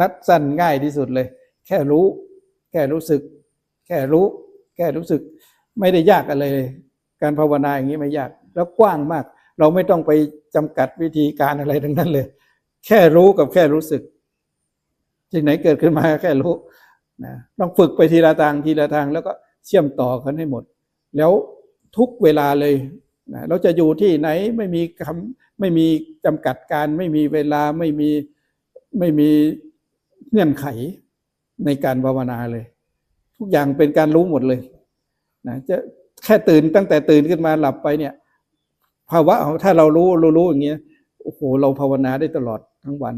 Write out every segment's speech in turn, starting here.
รัดสั้นง่ายที่สุดเลย แค่รู้ แค่รู้สึก แค่รู้ แค่รู้สึก ไม่ได้ยากอะไรเลย การภาวนาอย่างนี้ไม่ยาก แล้วกว้างมาก เราไม่ต้องไปจำกัดวิธีการอะไรทั้งนั้นเลย แค่รู้กับแค่รู้สึกสิ่งไหนเกิดขึ้นมาแค่รู้นะต้องฝึกไปทีละทางทีละทางแล้วก็เชื่อมต่อกันให้หมด แล้วทุกเวลาเลยนะเราจะอยู่ที่ไหนไม่มีคำไม่มีจำกัดการ ไม่มีเวลาไม่มีไม่มี เงื่อนไขในการภาวนาเลย ทุกอย่างเป็นการรู้หมดเลยนะจะแค่ตื่นตั้งแต่ตื่นขึ้นมาหลับไปเนี่ย ภาวะของถ้าเรารู้รู้รู้อย่างเงี้ยโอ้โหเราภาวนาได้ตลอดทั้งวัน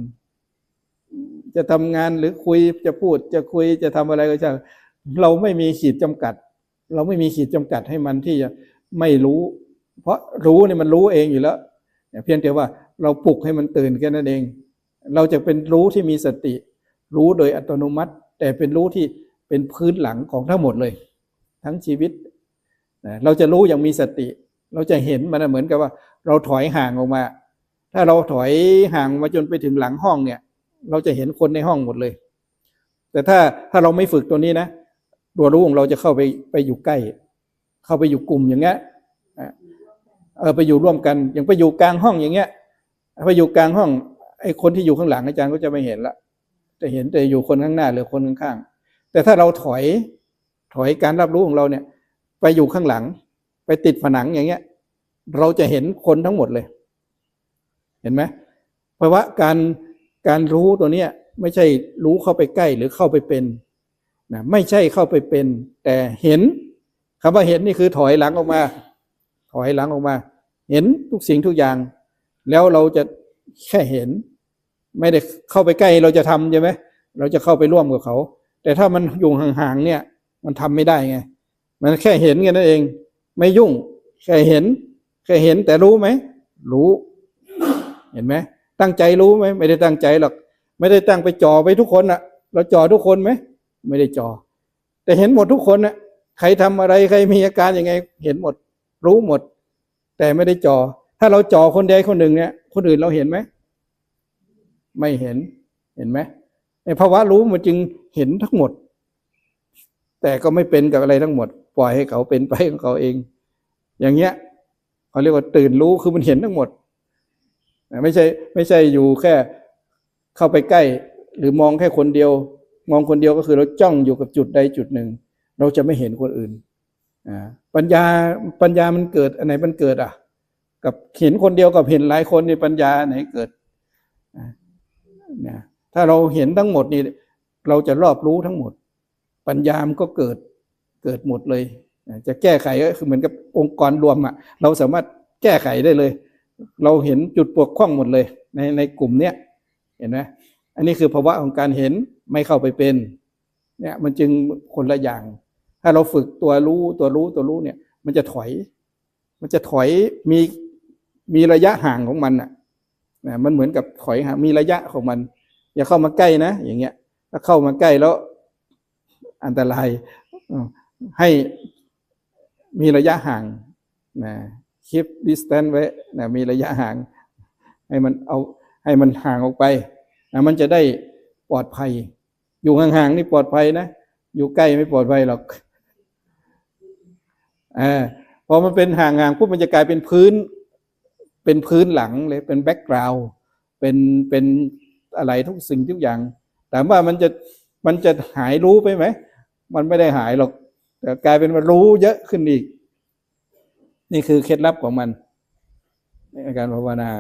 จะทำงานหรือคุยจะพูดจะคุยจะทำอะไรก็ช่างเราไม่มีขีดจำกัด เราไม่มีขีดจำกัดให้มันที่จะไม่รู้ เพราะรู้เนี่ยมันรู้เองอยู่แล้วเพียงแต่ว่าเราปลุกให้มันตื่นแค่นั้นเอง เราจะเป็นรู้ที่มีสติ รู้โดยอัตโนมัติ แต่เป็นรู้ที่เป็นพื้นหลังของทั้งหมดเลย ทั้งชีวิตนะเราจะรู้อย่างมีสติ เราจะเห็นมันเหมือนกับว่า เราถอยห่างออกมา ถ้าเราถอยห่างมาจนไปถึงหลังห้องเนี่ย เราจะเห็นคนในห้องหมดเลย แต่ถ้าถ้าเราไม่ฝึกตัวนี้นะตัวรู้ของเราจะเข้าไปไปอยู่ใกล้ เข้าไปอยู่กลุ่มอย่างเงี้ยเออไปอยู่ร่วมกันอย่างไปอยู่กลางห้องอย่างเงี้ยไปอยู่กลางห้องไอ้คนที่อยู่ข้างหลังอาจารย์ก็จะไม่เห็นละ จะเห็นแต่อยู่คนข้างหน้าหรือคนข้างๆแต่ถ้าเราถอยถอยการรับรู้ของเราเนี่ยไปอยู่ข้างหลัง ไปติดผนังอย่างเงี้ย เราจะเห็นคนทั้งหมดเลย เห็นไหมเพราะว่าการการรู้ตัวเนี้ยไม่ใช่รู้เข้าไปใกล้หรือเข้าไปเป็นนะไม่ใช่เข้าไปเป็น แต่เห็นคำว่าเห็นนี่คือถอยหลังออกมา ถอยหลังออกมา เห็นทุกสิ่งทุกอย่าง แล้วเราจะแค่เห็น ไม่ได้เข้าไปใกล้เราจะทำใช่ไหมเราจะเข้าไปร่วมกับเขา แต่ถ้ามันอยู่ห่างๆเนี่ย มันทำไม่ได้ไง มันแค่เห็นกันนั่นเอง ไม่ยุ่ง แค่เห็น แค่เห็นแต่รู้ไหม รู้ เห็นไหม ตั้งใจรู้ไหม ไม่ได้ตั้งใจหรอก ไม่ได้ตั้งไปจ่อไปทุกคนอะเราจ่อทุกคนไหม ไม่ได้จ่อ แต่เห็นหมดทุกคนอะใครทำอะไร ใครมีอาการยังไง เห็นหมด รู้หมด แต่ไม่ได้จ่อ ถ้าเราจ่อคนใดคนหนึ่งเนี่ย คนอื่นเราเห็นไหม ไม่เห็นเห็นไหมในภาวะรู้มันจึงเห็นทั้งหมด แต่ก็ไม่เป็นกับอะไรทั้งหมด ปล่อยให้เขาเป็นไปของเขาเอง อย่างเงี้ยเขาเรียกว่าตื่นรู้คือมันเห็นทั้งหมดไม่ใช่ไม่ใช่อยู่แค่เข้าไปใกล้ หรือมองแค่คนเดียว มองคนเดียวก็คือเราจ้องอยู่กับจุดใดจุดหนึ่ง เราจะไม่เห็นคนอื่นอ่าปัญญาปัญญามันเกิดอันไหนมันเกิดอะ กับเห็นคนเดียวกับเห็นหลายคนในปัญญาไหนเกิด นะถ้าเราเห็นทั้งหมดนี่เราจะรอบรู้ทั้งหมด ปัญญามันก็เกิดเกิดหมดเลย จะแก้ไขก็คือเหมือนกับองค์กรรวมอะเราสามารถแก้ไขได้เลย เราเห็นจุดปวกคล้องหมดเลย ในในกลุ่มเนี้ยเห็นไหมอันนี้คือภาวะของการเห็นไม่เข้าไปเป็นเนี่ยมันจึงคนละอย่าง ถ้าเราฝึกตัวรู้ตัวรู้ตัวรู้เนี่ย มันจะถอย มันจะถอยมีมีระยะห่างของมันอะ นะมันเหมือนกับถอยห่างมีระยะของมัน อย่าเข้ามาใกล้นะ อย่างเงี้ย ถ้าเข้ามาใกล้แล้ว อันตรายให้มีระยะห่างนะคีปดิสแตนไว้นะมีระยะห่าง ให้มันเอาให้มันห่างออกไปนะมันจะได้ปลอดภัย อยู่ห่างๆนี่ปลอดภัยนะ อยู่ใกล้ไม่ปลอดภัยหรอกอ่าพอมันเป็นห่างๆปุ๊บมันจะกลายเป็นพื้น เป็นพื้นหลังเลยเป็นแบ็กกราวด์เป็นเป็นอะไรทุกสิ่งทุกอย่าง แต่ว่ามันจะมันจะหายรู้ไปไหม มันไม่ได้หายหรอก แต่กลายเป็นว่ารู้เยอะขึ้นอีก นี่คือเคล็ดลับของมันในการภาวนา